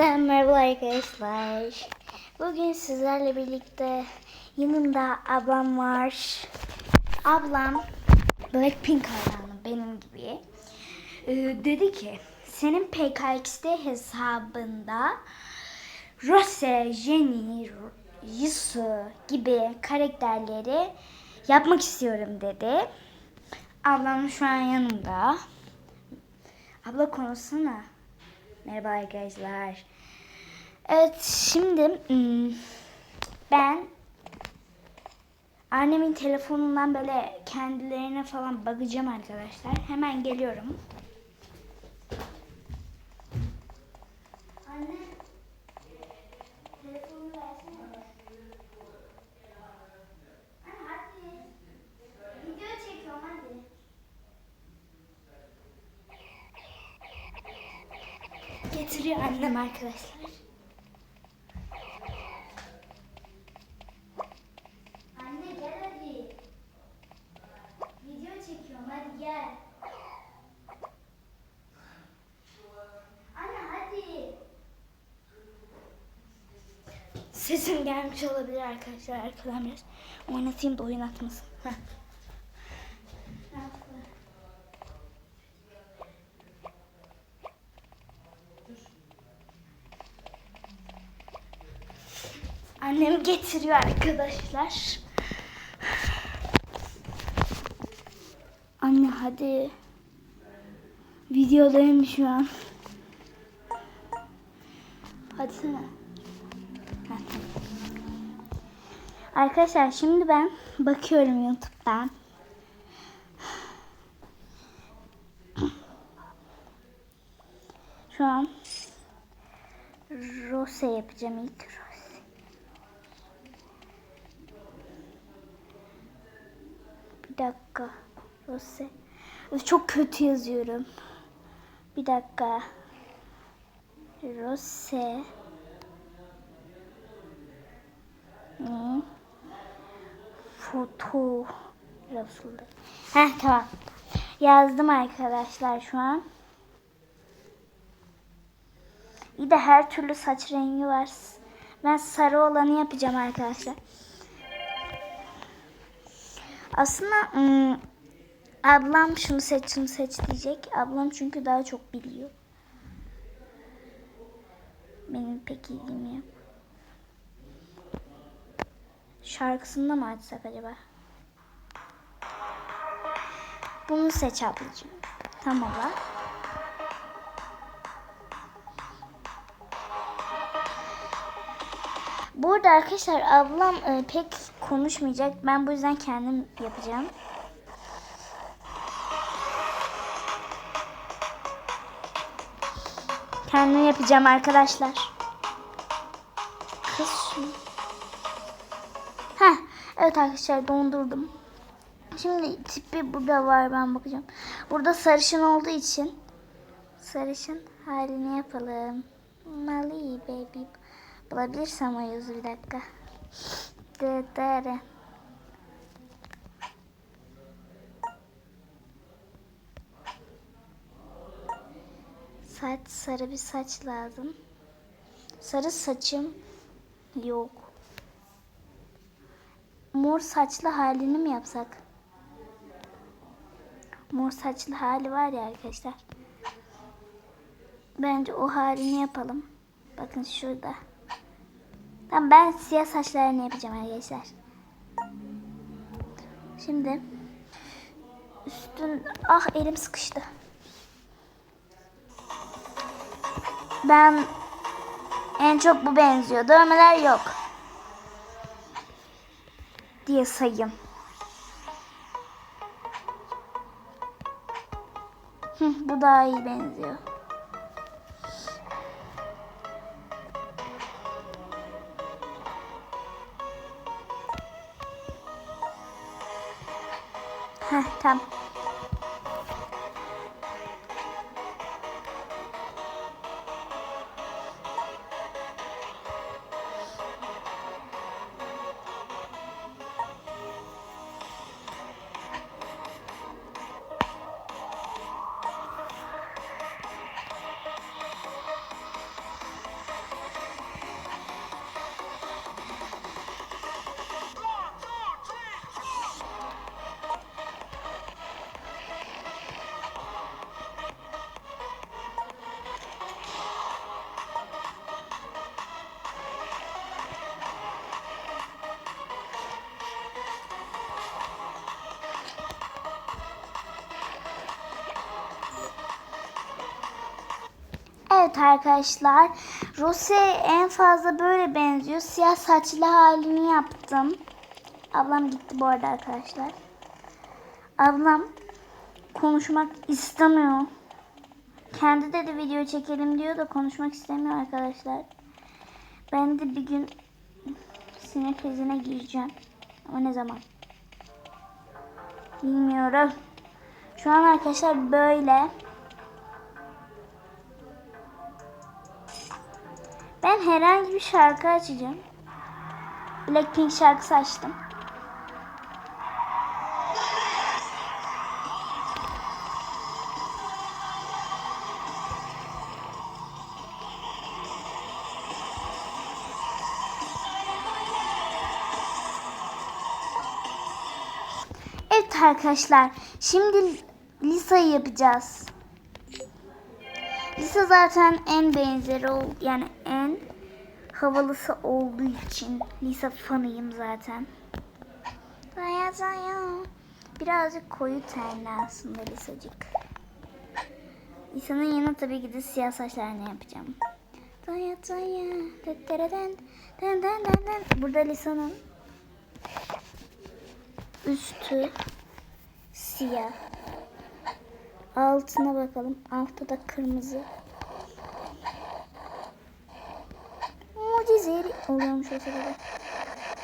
Merhaba arkadaşlar. Bugün sizlerle birlikte yanımda ablam var. Ablam Blackpink hayranı benim gibi. Ee, dedi ki senin PKX'de hesabında Rose, Jenny, Jisoo gibi karakterleri yapmak istiyorum dedi. Ablam şu an yanımda. Abla konuşsana. Merhaba arkadaşlar. Evet şimdi hmm, ben annemin telefonundan böyle kendilerine falan bakacağım arkadaşlar. Hemen geliyorum. Anne. Getiriyor annem arkadaşlar. Anne gel hadi. Video çekiyorum hadi gel. Anne hadi. Sesim gelmiş olabilir arkadaşlar. Arkadan biraz oynatayım da oynatmasın. Heh. Annem getiriyor arkadaşlar. Anne hadi. Videodayım şu an. Hadi sana. Arkadaşlar şimdi ben bakıyorum YouTube'dan. Şu an Rose yapacağım ilk Rose. Bir dakika. Rose. Çok kötü yazıyorum. Bir dakika. Rose. Hmm. Foto. Resulü. Heh tamam. Yazdım arkadaşlar şu an. Bir de her türlü saç rengi var. Ben sarı olanı yapacağım arkadaşlar. Aslında ım, ablam şunu seç şunu seç diyecek. Ablam çünkü daha çok biliyor. Benim pek ilgim yok. Şarkısında mı açsak acaba? Bunu seç ablacığım. Tamam bak. Burada arkadaşlar ablam e, pek konuşmayacak. Ben bu yüzden kendim yapacağım. Kendim yapacağım arkadaşlar. Evet arkadaşlar dondurdum. Şimdi tipi burada var ben bakacağım. Burada sarışın olduğu için sarışın halini yapalım. Mali baby. Bulabilirsem o yüzü bir dakika. Dere. Saç sarı bir saç lazım. Sarı saçım yok. Mor saçlı halini mi yapsak? Mor saçlı hali var ya arkadaşlar. Bence o halini yapalım. Bakın şurada. Tamam ben siyah saçlarını yapacağım arkadaşlar. Şimdi üstün ah elim sıkıştı. Ben en çok bu benziyor. Dövmeler yok. Diye. Hı, bu daha iyi benziyor. Heh, tamam. Evet arkadaşlar. Rose en fazla böyle benziyor. Siyah saçlı halini yaptım. Ablam gitti bu arada arkadaşlar. Ablam konuşmak istemiyor. Kendi de de video çekelim diyor da konuşmak istemiyor arkadaşlar. Ben de bir gün sinir krizine gireceğim. Ama ne zaman? Bilmiyorum. Şu an arkadaşlar böyle. Ben herhangi bir şarkı açacağım. Blackpink şarkısı açtım. Evet arkadaşlar. Şimdi Lisa'yı yapacağız. Lisa zaten en benzeri ol yani en havalısı olduğu için Lisa fanıyım zaten. Daya daya. Birazcık koyu tenli aslında Lisacık. Lisa'nın yanına tabii ki de siyah saçlarını yapacağım. Daya daya. Dın dın dın dın. Burada Lisa'nın üstü siyah. Altına bakalım. Altta da kırmızı. Oluyormuş o sırada.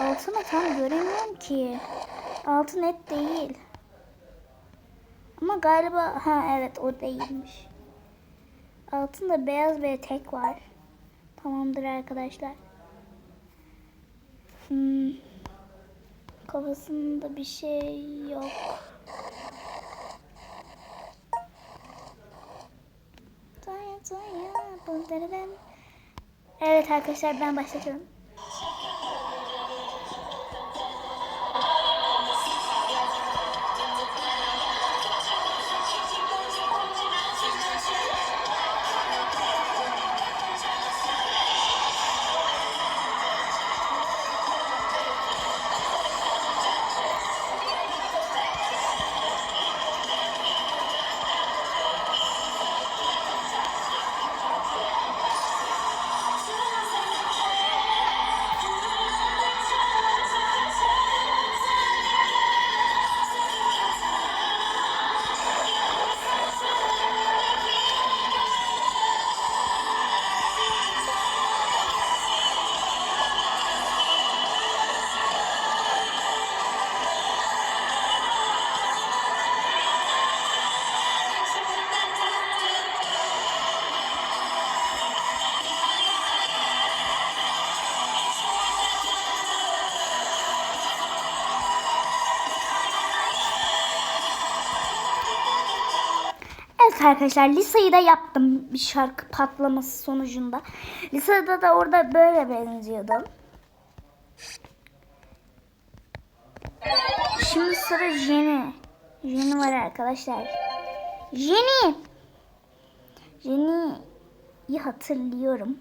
Altını tam göremiyorum ki. Altı net değil. Ama galiba ha evet o değilmiş. Altında beyaz bir tek var. Tamamdır arkadaşlar. Hmm. Kafasında bir şey yok. Evet arkadaşlar ben başlatıyorum. Arkadaşlar Lisa'yı da yaptım bir şarkı patlaması sonucunda. Lisa'da da orada böyle benziyordu. Şimdi sıra Jenny. Jenny var arkadaşlar. Jenny. Jenny'yi hatırlıyorum.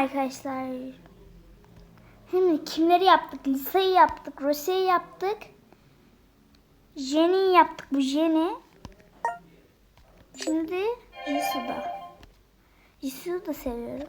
Arkadaşlar. Hem kimleri yaptık? Lisa'yı yaptık. Rose'yi yaptık. Jenny'yi yaptık. Bu Jenny. Şimdi Jisoo'da. Jisoo'yu da seviyorum.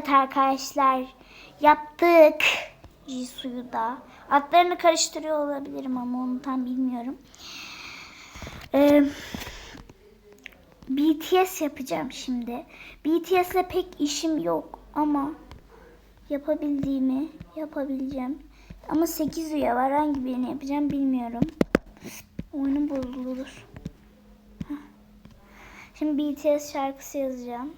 Evet arkadaşlar yaptık Jisoo'yu da. Adlarını karıştırıyor olabilirim ama onu tam bilmiyorum. Ee, BTS yapacağım şimdi. BTS'le pek işim yok ama yapabildiğimi yapabileceğim. Ama 8 üye var. Hangi birini yapacağım bilmiyorum. Oyunum bozulur. Şimdi BTS şarkısı yazacağım.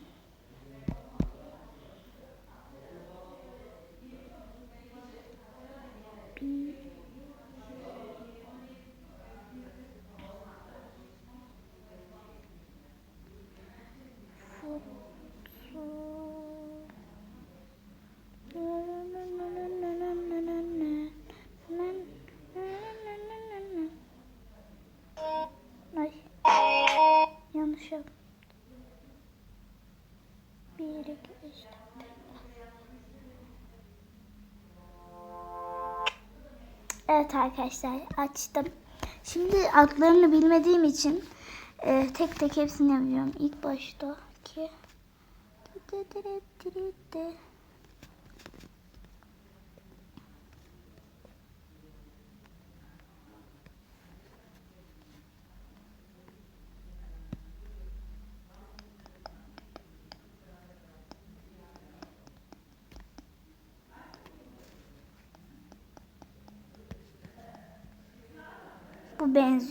Evet arkadaşlar açtım. Şimdi adlarını bilmediğim için e, tek tek hepsini yapacağım. İlk başta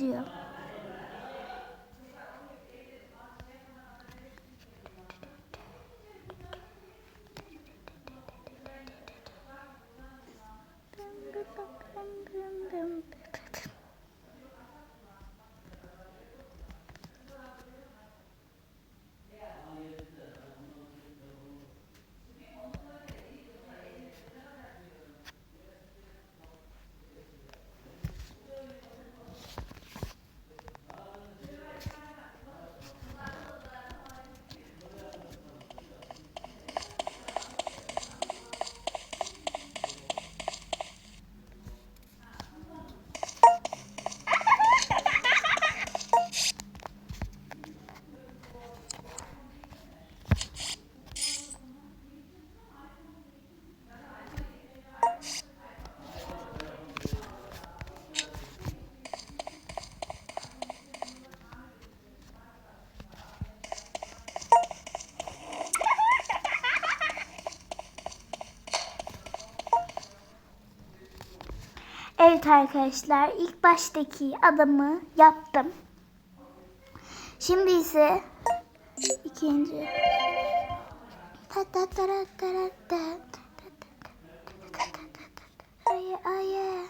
benziyor. Evet arkadaşlar ilk baştaki adamı yaptım. Şimdi ise ikinci. Ta ta ta ta ra ta. Aye aye.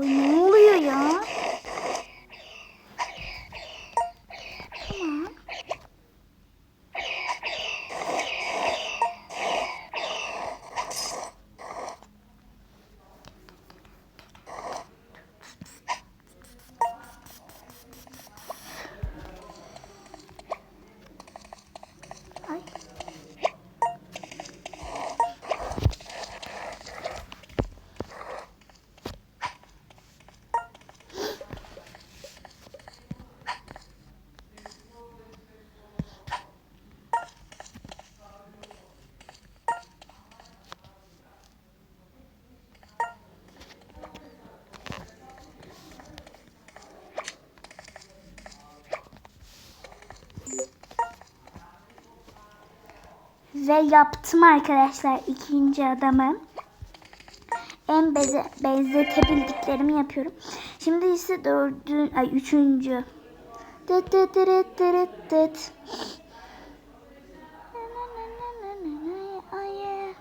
Oy ne oluyor ya? Tamam. Ay. Ve yaptım arkadaşlar ikinci adamı. En beze, benzetebildiklerimi yapıyorum. Şimdi ise dördün, ay üçüncü. Dıt dıt dıt dıt dıt. Ay.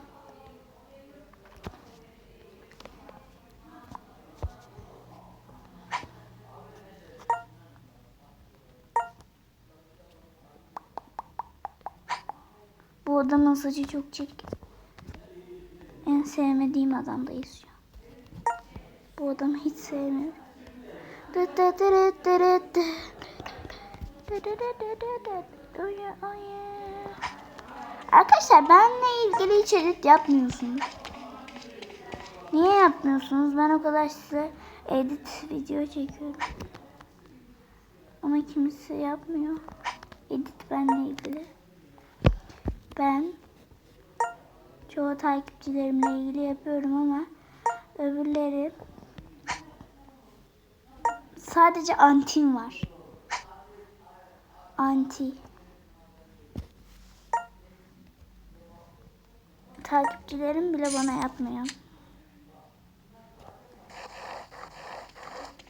Bu adamın saçı çok çirkin. En sevmediğim adamdayız şu an. Bu adamı hiç sevmiyorum. Arkadaşlar benle ilgili hiç edit yapmıyorsunuz. Niye yapmıyorsunuz? Ben o kadar size edit video çekiyorum. Ama kimse yapmıyor. Edit benle ilgili. Ben çoğu takipçilerimle ilgili yapıyorum ama öbürleri sadece antim var. Anti. Takipçilerim bile bana yapmıyor.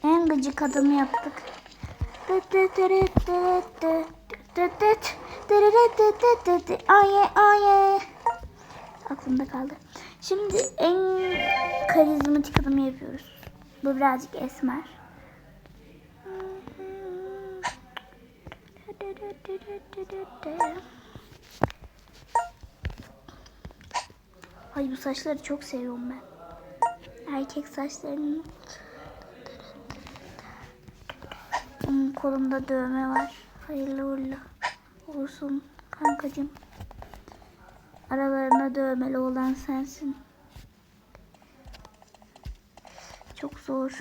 En gıcık adamı yaptık. Aye aye. Aklımda kaldı. Şimdi en karizmatik adamı yapıyoruz. Bu birazcık esmer. Ay bu saçları çok seviyorum ben. Erkek saçlarını. Onun kolumda dövme var. Hayırlı uğurlu olsun kankacığım. Aralarında dövmeli olan sensin. Çok zor.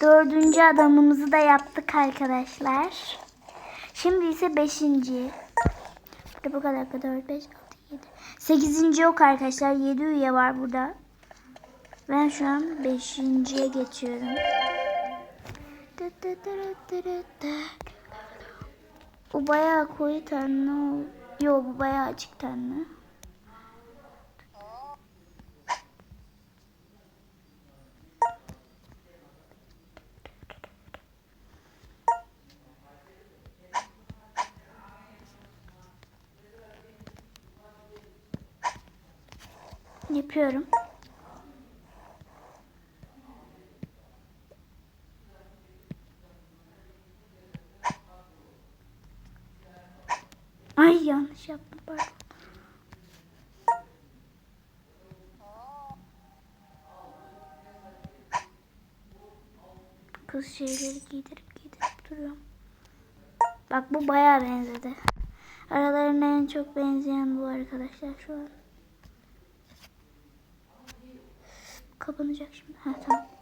Dördüncü adamımızı da yaptık arkadaşlar. Şimdi ise beşinci. Burada bu kadar 4, 5, 6, 7. Sekizinci yok arkadaşlar. Yedi üye var burada. Ben şu an beşinciye geçiyorum. Bu bayağı koyu tenli. Yok bu bayağı açık tenli. Yapıyorum. Ay yanlış yaptım pardon. Kız şeyleri giydirip giydirip duruyorum. Bak bu bayağı benzedi. Aralarında en çok benzeyen bu arkadaşlar şu an. Kapanacak şimdi. Ha tamam.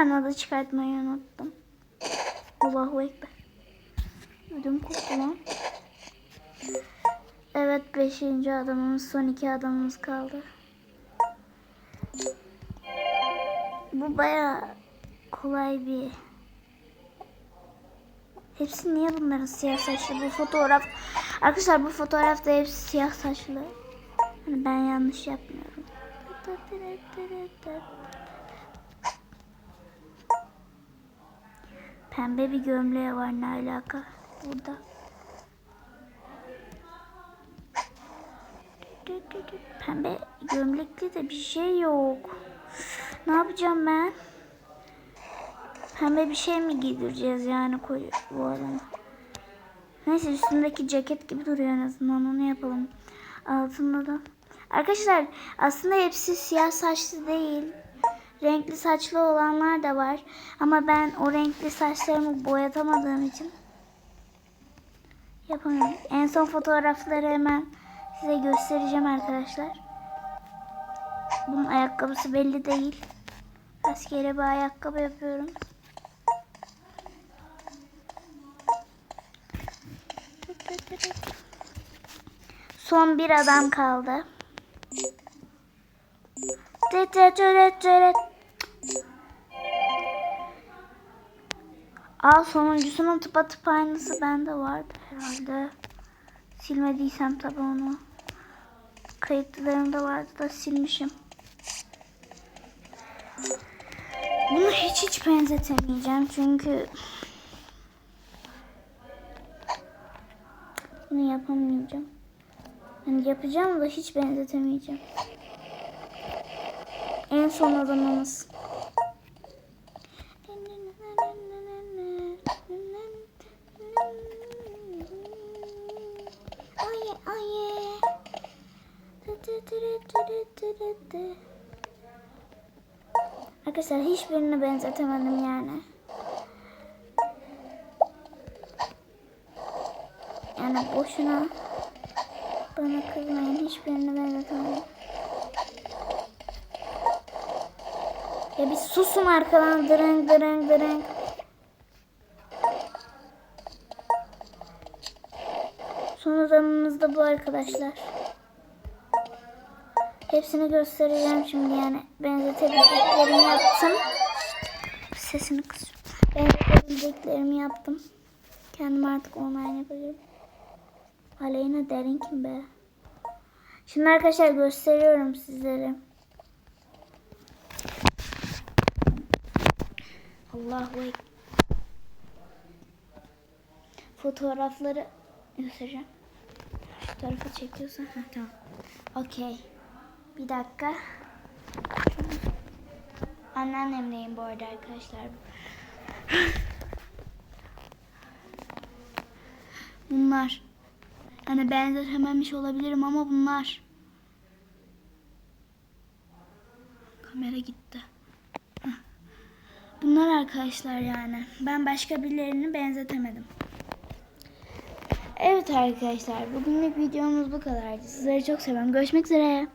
Kanadı çıkartmayı unuttum. Allahu Ekber. Ödüm koptu lan. Evet beşinci adamımız son iki adamımız kaldı. Bu baya kolay bir Hepsi niye bunların siyah saçlı bu fotoğraf Arkadaşlar bu fotoğrafta hepsi siyah saçlı hani Ben yanlış yapmıyorum Pembe bir gömleği var ne alaka burada Pembe gömlekli de bir şey yok Ne yapacağım ben Pembe bir şey mi giydireceğiz yani koy bu adama? Neyse üstündeki ceket gibi duruyor en azından onu yapalım. Altında da. Arkadaşlar aslında hepsi siyah saçlı değil. Renkli saçlı olanlar da var. Ama ben o renkli saçlarımı boyatamadığım için yapamıyorum. En son fotoğrafları hemen size göstereceğim arkadaşlar. Bunun ayakkabısı belli değil. Rastgele bir ayakkabı yapıyorum. Son bir adam kaldı. Aa sonuncusunun tıpatıp aynısı bende vardı herhalde. Silmediysem tabi onu. Kayıtlarımda vardı da silmişim. Bunu hiç hiç benzetemeyeceğim çünkü bunu yapamayacağım. Yani yapacağım da hiç benzetemeyeceğim. En son adamımız. Aye aye. Arkadaşlar hiçbirini benzetemedim yani. Yani boşuna bana kızmayın hiçbirini benzetemedim. Ya bir susun arkadan dırın dırın dırın. Son adamımız da bu arkadaşlar. Hepsini göstereceğim şimdi yani benzetebildiklerimi yaptım. Sesini kısıyorum. Benzetebildiklerimi yaptım. Kendim artık online yapıyorum. Aleyna derin kim be? Şimdi arkadaşlar gösteriyorum sizlere. Allahu Ekber. Fotoğrafları göstereceğim. Şu tarafa çekiyorsan. Ha, tamam. Okey. Bir dakika. Anneannemleyim bu arada arkadaşlar. Bunlar. Hani benzetememiş olabilirim ama bunlar. Kamera gitti. Bunlar arkadaşlar yani. Ben başka birilerini benzetemedim. Evet arkadaşlar bugünlük videomuz bu kadardı. Sizleri çok seviyorum. Görüşmek üzere.